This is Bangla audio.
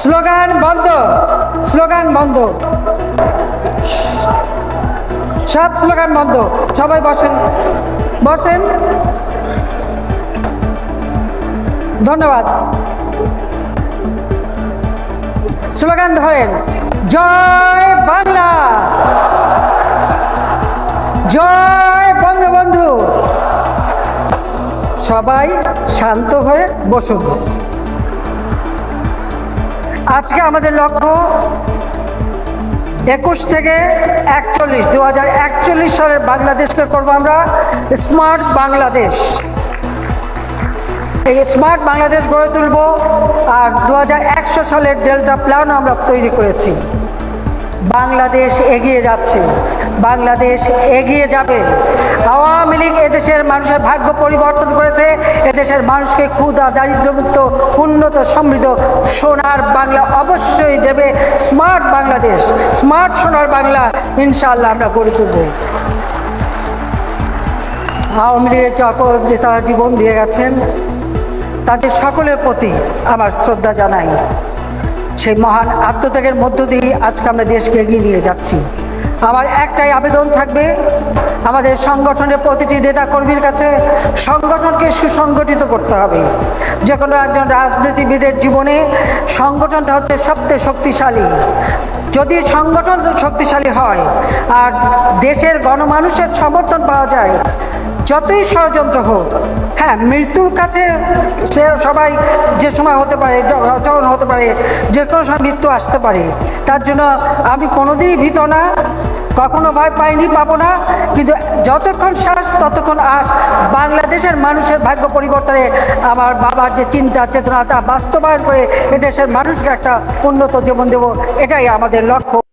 স্লোগান বন্ধ স্লোগান বন্ধ। সব স্লোগান বন্ধ, সবাই বসেন বসেন। ধন্যবাদ। স্লোগান ধরেন, জয় বাংলা। জয় বঙ্গবন্ধু। সবাই শান্ত হয়ে বসুন। আজকে আমাদের লক্ষ্য একুশ থেকে একচল্লিশ দু হাজার একচল্লিশ সালের বাংলাদেশকে করব আমরা স্মার্ট বাংলাদেশ। এই স্মার্ট বাংলাদেশ গড়ে তুলব আর দু হাজার একশো সালের ডেল্টা প্ল্যান আমরা তৈরি করেছি। বাংলাদেশ এগিয়ে যাচ্ছে। বাংলাদেশ এগিয়ে যাবে। আওয়ামী লীগ এদেশের মানুষের ভাগ্য পরিবর্তন করেছে। এদেশের মানুষকে ক্ষুদা দারিদ্র্যমুক্ত, উন্নত, সমৃদ্ধ সোনার বাংলা অবশ্যই দেবে। স্মার্ট বাংলাদেশ, স্মার্ট সোনার বাংলা ইনশাল্লাহ আমরা গড়ে তুলব। আওয়ামী লীগের চকর যে তারা জীবন দিয়ে গেছেন, তাদের সকলের প্রতি আমার শ্রদ্ধা জানাই। সেই মহান আত্মত্যাগের মধ্য দিয়ে আজকে আমরা দেশকে এগিয়ে নিয়ে যাচ্ছি। আমার একটাই আবেদন থাকবে, আমাদের সংগঠনের প্রতিটি নেতা কর্মীর কাছে সংগঠনকে সুসংগঠিত করতে হবে। যে কোনো একজন রাজনীতিবিদের জীবনে সংগঠনটা হচ্ছে সবচেয়ে শক্তিশালী। যদি সংগঠন শক্তিশালী হয় আর দেশের গণমানুষের সমর্থন পাওয়া যায়, যতই ষড়যন্ত্র হোক হ্যাঁ মৃত্যুর কাছে সে সবাই যে সময় হতে পারে যখন হতে পারে, যে কোনো সময় মৃত্যু আসতে পারে, তার জন্য আমি কোনোদিনই ভীত না, কখনো ভয় পাইনি, পাবো না, কিন্তু যতক্ষণ শ্বাস, ততক্ষণ আস বাংলাদেশের মানুষের ভাগ্য পরিবর্তনে আমার বাবার যে চিন্তা, চেতনা তা বাস্তবায়ন করে এদেশের মানুষকে একটা উন্নত জীবন দেব, এটাই আমাদের লক্ষ্য।